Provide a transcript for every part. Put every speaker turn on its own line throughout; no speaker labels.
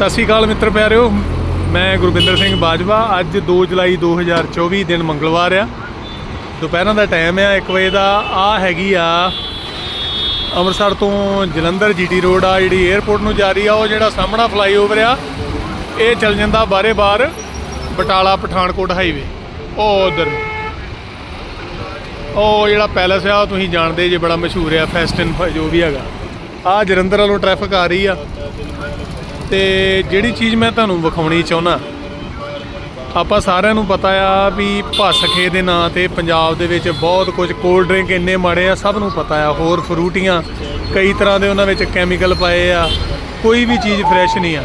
ਸਤਿ ਸ਼੍ਰੀ ਅਕਾਲ ਮਿੱਤਰ ਪਿਆਰਿਓ। ਮੈਂ ਗੁਰਵਿੰਦਰ ਸਿੰਘ ਬਾਜਵਾ। ਅੱਜ 2 ਜੁਲਾਈ 2024 ਦਿਨ ਮੰਗਲਵਾਰ ਆ। ਦੁਪਹਿਰਾਂ ਦਾ ਟਾਈਮ ਆ 1 ਵਜੇ ਦਾ। ਆ ਹੈਗੀ ਆ ਅੰਮ੍ਰਿਤਸਰ ਤੋਂ ਜਲੰਧਰ ਜੀਟੀ ਰੋਡ ਆ, ਜਿਹੜੀ 에ਅਰਪੋਰਟ ਨੂੰ ਜਾ ਰਹੀ ਆ। ਉਹ ਜਿਹੜਾ ਸਾਹਮਣਾ ਫਲਾਈਓਵਰ ਆ, ਇਹ ਚੱਲ ਜਾਂਦਾ ਬਾਰੇ ਬਾਰ ਬਟਾਲਾ ਪਠਾਨਕੋਟ ਹਾਈਵੇ। ਉਹ ਉਧਰ ਉਹ ਜਿਹੜਾ ਪੈਲਸ ਆ, ਉਹ ਤੁਸੀਂ ਜਾਣਦੇ ਜੇ, ਬੜਾ ਮਸ਼ਹੂਰ ਆ, ਫੈਸਟਨ ਜੋ ਵੀ ਹੈਗਾ। ਆ ਜਲੰਧਰ ਵੱਲੋਂ ਟ੍ਰੈਫਿਕ ਆ ਰਹੀ ਆ। ਤੇ ਜਿਹੜੀ ਚੀਜ਼ ਮੈਂ ਤੁਹਾਨੂੰ ਵਿਖਾਉਣੀ ਚਾਹੁੰਦਾ, ਆਪਾਂ ਸਾਰਿਆਂ ਨੂੰ ਪਤਾ ਆ ਵੀ ਭਸਖੇ ਦੇ ਨਾਂ ਤੇ ਪੰਜਾਬ ਦੇ ਵਿੱਚ ਬਹੁਤ ਕੁਝ ਕੋਲਡ ਡਰਿੰਕ ਇੰਨੇ ਮਾੜੇ ਆ, ਸਭ ਨੂੰ ਪਤਾ ਆ, ਹੋਰ ਫਰੂਟੀਆਂ, ਕਈ ਤਰ੍ਹਾਂ ਦੇ ਉਹਨਾਂ ਵਿੱਚ ਕੈਮੀਕਲ ਪਾਏ ਆ, ਕੋਈ ਵੀ ਚੀਜ਼ ਫਰੈਸ਼ ਨਹੀਂ ਆ।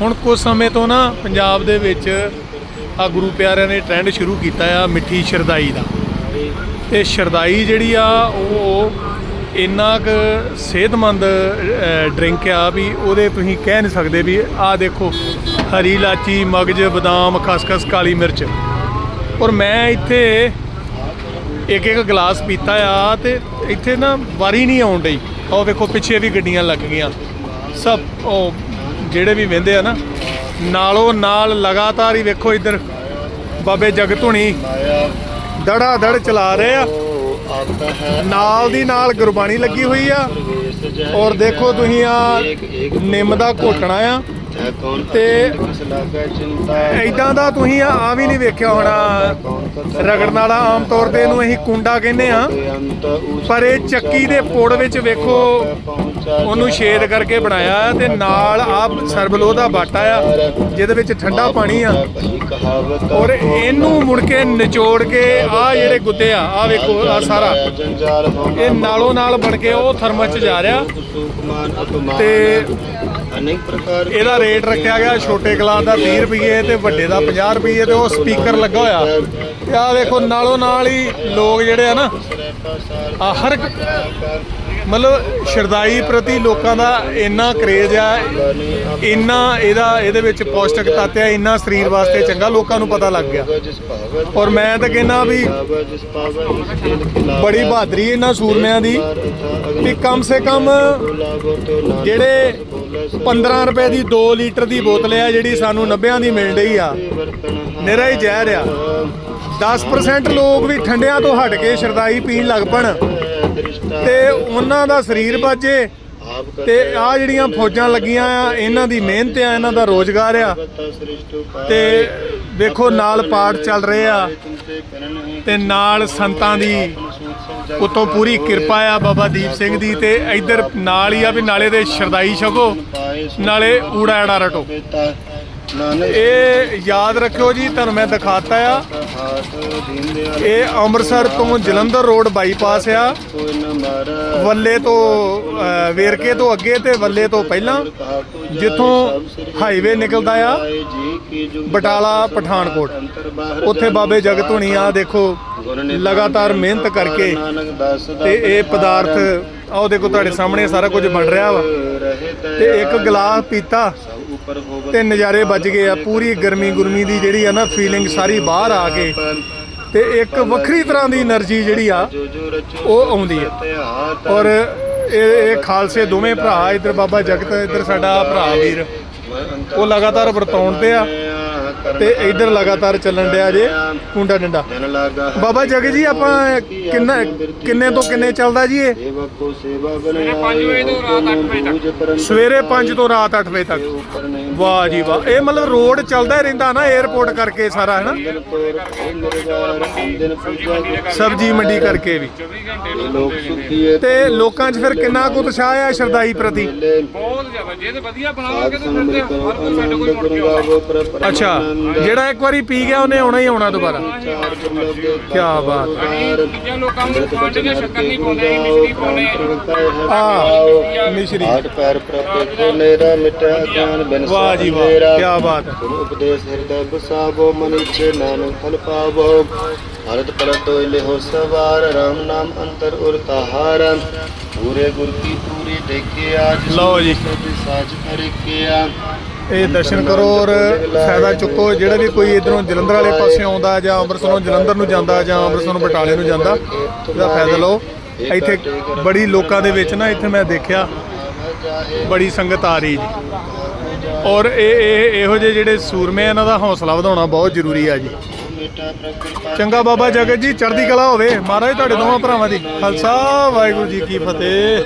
ਹੁਣ ਕੁਝ ਸਮੇਂ ਤੋਂ ਨਾ ਪੰਜਾਬ ਦੇ ਵਿੱਚ ਆ ਗੁਰੂ ਪਿਆਰਿਆਂ ਨੇ ਟ੍ਰੈਂਡ ਸ਼ੁਰੂ ਕੀਤਾ ਆ ਮਿੱਠੀ ਸ਼ਰਦਾਈ ਦਾ। ਤੇ ਸ਼ਰਦਾਈ ਜਿਹੜੀ ਆ, ਉਹ ਇੰਨਾ ਕੁ ਸਿਹਤਮੰਦ ਡਰਿੰਕ ਆ ਵੀ ਉਹਦੇ ਤੁਸੀਂ ਕਹਿ ਨਹੀਂ ਸਕਦੇ ਵੀ ਆਹ ਦੇਖੋ, ਹਰੀ ਇਲਾਚੀ, ਮਗਜ, ਬਦਾਮ, ਖਸਖਸ, ਕਾਲੀ ਮਿਰਚ। ਔਰ ਮੈਂ ਇੱਥੇ ਇੱਕ ਇੱਕ ਗਲਾਸ ਪੀਤਾ ਆ ਤੇ ਇੱਥੇ ਨਾ ਵਾਰੀ ਨਹੀਂ ਆਉਣ ਡਈ। ਉਹ ਵੇਖੋ, ਪਿੱਛੇ ਵੀ ਗੱਡੀਆਂ ਲੱਗ ਗਈਆਂ। ਸਭ ਉਹ ਜਿਹੜੇ ਵੀ ਵਹਿੰਦੇ ਆ ਨਾ, ਨਾਲੋਂ ਨਾਲ ਲਗਾਤਾਰ ਹੀ ਵੇਖੋ ਇੱਧਰ ਬਾਬੇ ਜਗਤ ਹੁਣੀ ਦੜਾ ਦੜ ਚਲਾ ਰਹੇ ਆ। ਨਾਲ ਦੀ ਨਾਲ ਗੁਰਬਾਣੀ ਲੱਗੀ ਹੋਈ ਆ। ਔਰ ਦੇਖੋ ਤੁਸੀਂ ਆ ਨਿੰਮ ਦਾ ਘੋਟਣਾ ਆ। ਤੇ ਐਦਾਂ ਦਾ ਤੁਸੀਂ ਆ ਆ ਵੀ ਨਹੀਂ ਵੇਖਿਆ ਹੋਣਾ। ਰਗੜਨ ਵਾਲਾ ਆਮ ਤੌਰ ਤੇ ਇਹਨੂੰ ਅਸੀਂ ਕੁੰਡਾ ਕਹਿੰਦੇ ਆ। ਪਰ ਇਹ ਚੱਕੀ ਦੇ ਪੁੜ ਵਿੱਚ ਵੇਖੋ। ਉਹਨੂੰ ਛੇਦ ਕਰਕੇ ਬਣਾਇਆ ਹੈ ਤੇ ਨਾਲ ਆ ਸਰਬਲੋ ਦਾ ਬਾਟਾ ਆ, ਜਿਹਦੇ ਵਿੱਚ ਠੰਡਾ ਪਾਣੀ ਆ। ਔਰ ਇਹਨੂੰ ਮੁੜ ਕੇ ਨਿਚੋੜ ਕੇ ਆ ਜਿਹੜੇ ਗੁੱਦੇ ਆ ਆ ਵੇਖੋ ਆ ਸਾਰਾ। ਇਹ ਨਾਲੋਂ ਨਾਲ ਬਣ ਕੇ ਉਹ ਥਰਮਸ ਚ ਜਾ ਰਿਹਾ। ਤੇ
ਅਨੇਕ ਪ੍ਰਕਾਰ
ਇਹਦਾ ਰੇਟ ਰੱਖਿਆ ਗਿਆ ਛੋਟੇ ਗਲਾਸ ਦਾ 30 ਰੁਪਏ ਤੇ ਵੱਡੇ ਦਾ 50 ਰੁਪਏ ਤੇ ਉਹ ਸਪੀਕਰ ਲੱਗਾ ਹੋਇਆ। ਤੇ ਆ ਵੇਖੋ, ਨਾਲੋਂ ਨਾਲ ਹੀ ਲੋਕ ਜਿਹੜੇ ਆ ਨਾ ਆ ਹਰ ਮਤਲਬ ਸ਼ਰਦਾਈ ਪ੍ਰਤੀ ਲੋਕਾਂ ਦਾ ਇੰਨਾ ਕਰੇਜ ਆ, ਇੰਨਾ ਇਹਦਾ, ਇਹਦੇ ਵਿੱਚ ਪੌਸ਼ਟਿਕ ਤੱਤ ਆ, ਇੰਨਾ ਸਰੀਰ ਵਾਸਤੇ ਚੰਗਾ ਲੋਕਾਂ ਨੂੰ ਪਤਾ ਲੱਗ ਗਿਆ। ਔਰ ਮੈਂ ਤਾਂ ਕਹਿੰਦਾ ਵੀ ਬੜੀ ਬਹਾਦਰੀ ਇਹਨਾਂ ਸੂਰਮਿਆਂ ਦੀ ਵੀ ਕਮ ਸੇ ਕਮ ਜਿਹੜੇ 15 ਰੁਪਏ ਦੀ 2 ਲੀਟਰ ਦੀ ਬੋਤਲ ਆ, ਜਿਹੜੀ ਸਾਨੂੰ 90 ਦੀ ਮਿਲ ਰਹੀ ਆ ਨਿਰਾ ਹੀ ਜ਼ਹਿਰ ਆ। 10% ਲੋਕ ਵੀ ਠੰਡਿਆਂ ਤੋਂ ਹਟ ਕੇ ਸ਼ਰਦਾਈ ਪੀਣ ਲੱਗ ਪਣ। ਤੇ ਉਹਨਾਂ ਦਾ ਸਰੀਰ ਬਾਜੇ ਤੇ ਆ ਜਿਹੜੀਆਂ ਫੌਜਾਂ ਲੱਗੀਆਂ ਆ ਇਹਨਾਂ ਦੀ ਮਿਹਨਤ ਆ ਇਹਨਾਂ ਦਾ ਰੋਜ਼ਗਾਰ ਆ। ਤੇ ਵੇਖੋ ਨਾਲ ਪਾਠ ਚੱਲ ਰਹੇ ਆ। ਤੇ ਨਾਲ ਸੰਤਾਂ ਦੀ ਉਤੋਂ ਪੂਰੀ ਕਿਰਪਾ ਆ ਬਾਬਾ ਦੀਪ ਸਿੰਘ ਦੀ ਤੇ ਇੱਧਰ ਨਾਲ ਹੀ ਆ ਵੀ ਨਾਲੇ ਦੇ ਸ਼ਰਦਾਈ ਛਕੋ ਨਾਲੇ ਊੜਾ ਐੜਾ ਰਟੋ। ਇਹ ਯਾਦ ਰੱਖਿਓ ਜੀ, ਤੁਹਾਨੂੰ ਮੈਂ ਦਿਖਾਤਾ ਆ। ਇਹ ਅੰਮ੍ਰਿਤਸਰ ਤੋਂ ਜਲੰਧਰ ਰੋਡ ਬਾਈਪਾਸ ਆ। ਵੱਲੇ ਤੋਂ ਵੇਰਕੇ ਤੋਂ ਅੱਗੇ ਤੇ ਵੱਲੇ ਤੋਂ ਪਹਿਲਾਂ ਜਿੱਥੋਂ ਹਾਈਵੇ ਨਿਕਲਦਾ ਆ, ਬਟਾਲਾ, ਪਠਾਨਕੋਟ। ਉੱਥੇ ਬਾਬੇ ਜਗਤ ਹੁਣੀ ਆ, ਦੇਖੋ, ਲਗਾਤਾਰ ਮਿਹਨਤ ਕਰਕੇ
ਨਾਨਕ
ਤੇ ਇਹ ਪਦਾਰਥ ਆਓ ਦੇਖੋ ਤੁਹਾਡੇ ਸਾਹਮਣੇ ਸਾਰਾ ਕੁਝ ਬਣ ਰਿਹਾ ਵਾ।
ਰਹੇ
ਤੇ ਇੱਕ ਗਲਾਸ ਪੀਤਾ ਤੇ ਨਜ਼ਾਰੇ ਵੱਜ ਗਏ ਆ ਪੂਰੀ ਗਰਮੀ ਗੁਰਮੀ ਦੀ ਜਿਹੜੀ ਆ ਨਾ ਫੀਲਿੰਗ ਸਾਰੀ ਬਾਹਰ ਆ ਕੇ। ਤੇ ਇੱਕ ਵੱਖਰੀ ਤਰ੍ਹਾਂ ਦੀ એનર્ਜੀ ਜਿਹੜੀ ਆ ਉਹ ਆਉਂਦੀ ਆ। ਔਰ ਇਹ ਇਹ ਖਾਲਸੇ ਦੋਵੇਂ ਭਰਾ ਇਧਰ ਬਾਬਾ ਜਗਤ ਇਧਰ ਸਾਡਾ ਭਰਾ ਵੀਰ ਉਹ ਲਗਾਤਾਰ ਵਰਤੌਣ ਤੇ ਆ। ਤੇ ਇੱਧਰ ਲਗਾਤਾਰ ਚੱਲਣ ਡਿਆ ਜੇ ਕੁੰਡਾ ਡੰਡਾ। ਬਾਬਾ ਜਗ ਜੀ ਆਪਾਂ ਕਿੰਨਾ ਕਿੰਨੇ ਤੋਂ ਕਿੰਨੇ ਚੱਲਦਾ ਜੀ ਇਹ?
ਸੇਵਕ ਕੋ ਸੇਵਾ ਬਣਿਆ 5 ਵਜੇ ਤੋਂ ਰਾਤ 8 ਵਜੇ ਤੱਕ।
ਸਵੇਰੇ 5 ਤੋਂ ਰਾਤ 8 ਵਜੇ ਤੱਕ। ਵਾਹ ਜੀ ਵਾਹ। ਇਹ ਮਤਲਬ ਰੋਡ ਚੱਲਦਾ ਹੀ ਰਹਿੰਦਾ ਨਾ 에어ਪੋਰਟ ਕਰਕੇ ਸਾਰਾ ਹੈ ਨਾ ਸਬਜੀ ਮੰਡੀ ਕਰਕੇ ਵੀ। ਤੇ ਲੋਕਾਂ 'ਚ ਫਿਰ ਕਿੰਨਾ ਕੁ ਉਤਸ਼ਾਹ ਆ ਸ਼ਰਦਾਈ ਪ੍ਰਤੀ?
ਬਹੁਤ ਜ਼ਿਆਦਾ। ਜੇ ਤੇ ਵਧੀਆ ਬਣਾਵਾਂਗੇ ਤਾਂ ਫਿਰ ਤੇ ਹਰ ਕੋਈ ਸਾਡੇ ਕੋਲ ਮੁੜ ਕੇ ਆਉਂਦਾ।
ਅੱਛਾ। ਜਿਹੜਾ ਇੱਕ ਵਾਰੀ ਪੀ ਗਿਆ ਉਹਨੇ ਆਉਣਾ ਹੀ ਆਉਣਾ ਦੁਬਾਰਾ। ਕੀ ਬਾਤ।
ਦੂਜਿਆਂ ਲੋਕਾਂ ਨੂੰ ਖੰਡ ਜਾਂ ਸ਼ੱਕਰ ਨਹੀਂ ਪਾਉਂਦੇ ਅਸੀਂ ਮਿਸ਼ਰੀ ਪਾਉਂਦੇ।
ਆ ਮਿਸ਼ਰੀ।
ਹਾਟ ਪੈਰ ਪ੍ਰਪੇ ਕੋ ਨੇਰਾ ਮਿਟਾ ਗਿਆਨ ਬਿਨ
ਵਾਹ ਜੀ ਵਾਹ ਕੀ ਬਾਤ। ਹੈ
ਗੁਰੂ ਉਪਦੇਸ਼ ਹਿਰਦੈ ਬਸਾਵੋ ਮਨੁੱਚੇ ਨਾਨਕ ਫਲ ਪਾਵੋ। ਹਰਤ ਪਰਤ ਤੋਇ ਲਿਹੋ ਸਵਾਰ ਰਾਮ ਨਾਮ ਅੰਤਰ ਉਰ ਤਾਹਾਰ। ਪੂਰੇ ਗੁਰ ਕੀ ਪੂਰੀ ਦੇਖਿਆ
ਲਓ ਜੀ।
ਸਾਜ ਕਰੇ ਕਿਆ
ਇਹ ਦਰਸ਼ਨ ਕਰੋ ਔਰ ਫਾਇਦਾ ਚੁੱਕੋ। ਜਿਹੜਾ ਵੀ ਕੋਈ ਇਧਰੋਂ ਜਲੰਧਰ ਵਾਲੇ ਪਾਸੇ ਆਉਂਦਾ ਜਾਂ ਅੰਮ੍ਰਿਤਸਰੋਂ ਜਲੰਧਰ ਨੂੰ ਜਾਂਦਾ ਜਾਂ ਅੰਮ੍ਰਿਤਸਰੋਂ ਬਟਾਲੇ ਨੂੰ ਜਾਂਦਾ, ਇਹਦਾ ਫਾਇਦਾ ਲਓ। ਇੱਥੇ ਬੜੀ ਲੋਕਾਂ ਦੇ ਵਿੱਚ ਨਾ ਇੱਥੇ ਮੈਂ ਦੇਖਿਆ, ਬੜੀ ਸੰਗਤ ਆ ਰਹੀ ਜੀ। ਔਰ ਇਹ ਇਹ ਇਹੋ ਜਿਹੇ ਜਿਹੜੇ ਸੂਰਮੇ ਇਹਨਾਂ ਦਾ ਹੌਸਲਾ ਵਧਾਉਣਾ ਬਹੁਤ ਜ਼ਰੂਰੀ ਆ ਜੀ। ਚੰਗਾ ਬਾਬਾ ਜਗਤ ਜੀ, ਚੜ੍ਹਦੀ ਕਲਾ ਹੋਵੇ। ਮਹਾਰਾਜ, ਤੁਹਾਡੇ ਦੋਵਾਂ ਭਰਾਵਾਂ ਦੀ ਖਾਲਸਾ, ਵਾਹਿਗੁਰੂ ਜੀ ਕੀ ਫਤਿਹ।